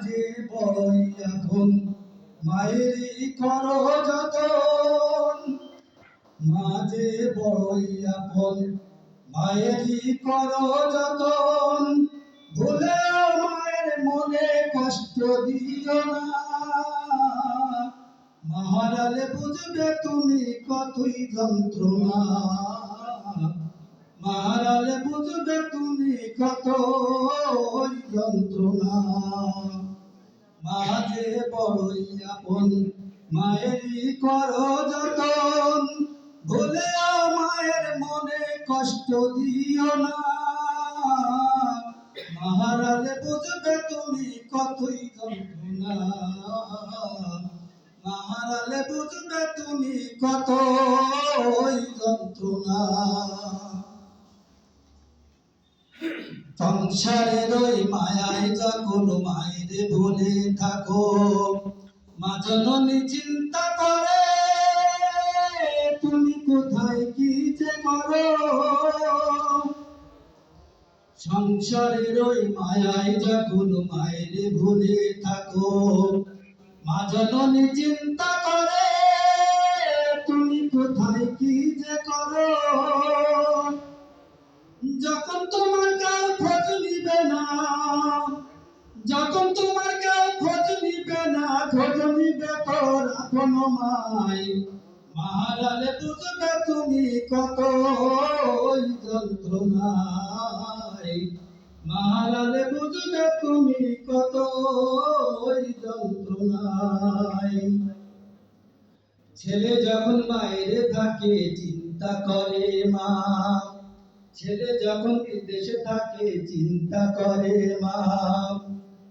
মাঝে বড়ই এখন মায়েরই করো যতন। মাঝে বড়ই আপন মায়েরই করো যতন। ভুলেও মায়ের মনে কষ্ট দিও না। মহারালে বুঝবে তুমি কতই যন্ত্রণা। মহারালে বুঝবে তুমি কত যন্ত্রণা। মাঝে বড়ই আপন, মায়েরই করো যতন। ভুলেও মায়ের মনে কষ্ট দিও না। মহারালে বুঝবে তুমি কতই যন্ত্রণা। মহারালে বুঝবে তুমি কতই যন্ত্রণা। সংসারের ওই মায়ায় যখন মায়ের ভুলে থাকো, মা জননী চিন্তা করে, তুমি কোথায় কি যে করো? সংসারের ওই মায়ায় যখন মায়ের ভুলে থাকো, মা জননী চিন্তা করে, তুমি কোথায় কি যে করো? যখন তোমার কেউ খোঁজ নিবে না, খোঁজ নিবে তোর আপন মাই। মারালে বুঝবে তুমি কত যন্ত্রণায়। মারালে বুঝবে তুমি কত যন্ত্রণায়। ছেলে যখন বাইরে থাকে চিন্তা করে মা। ছেলে যখন বিদেশে থাকে, চিন্তা করে মা।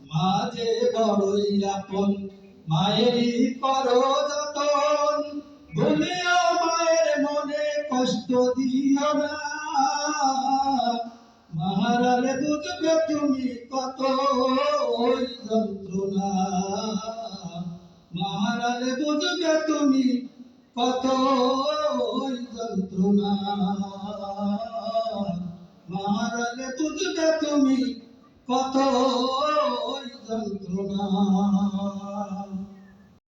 মাঝে বড়ই আপন, মায়েরই করো যতন। ভুলিও মায়ের মনে কষ্ট দিও না। মহারালে বুঝবে তুমি কত যন্ত্রণা। মহারালে বুঝবে তুমি কত যন্ত্রণা। মহারালে বুঝবে তুমি কত যন্ত্রণা।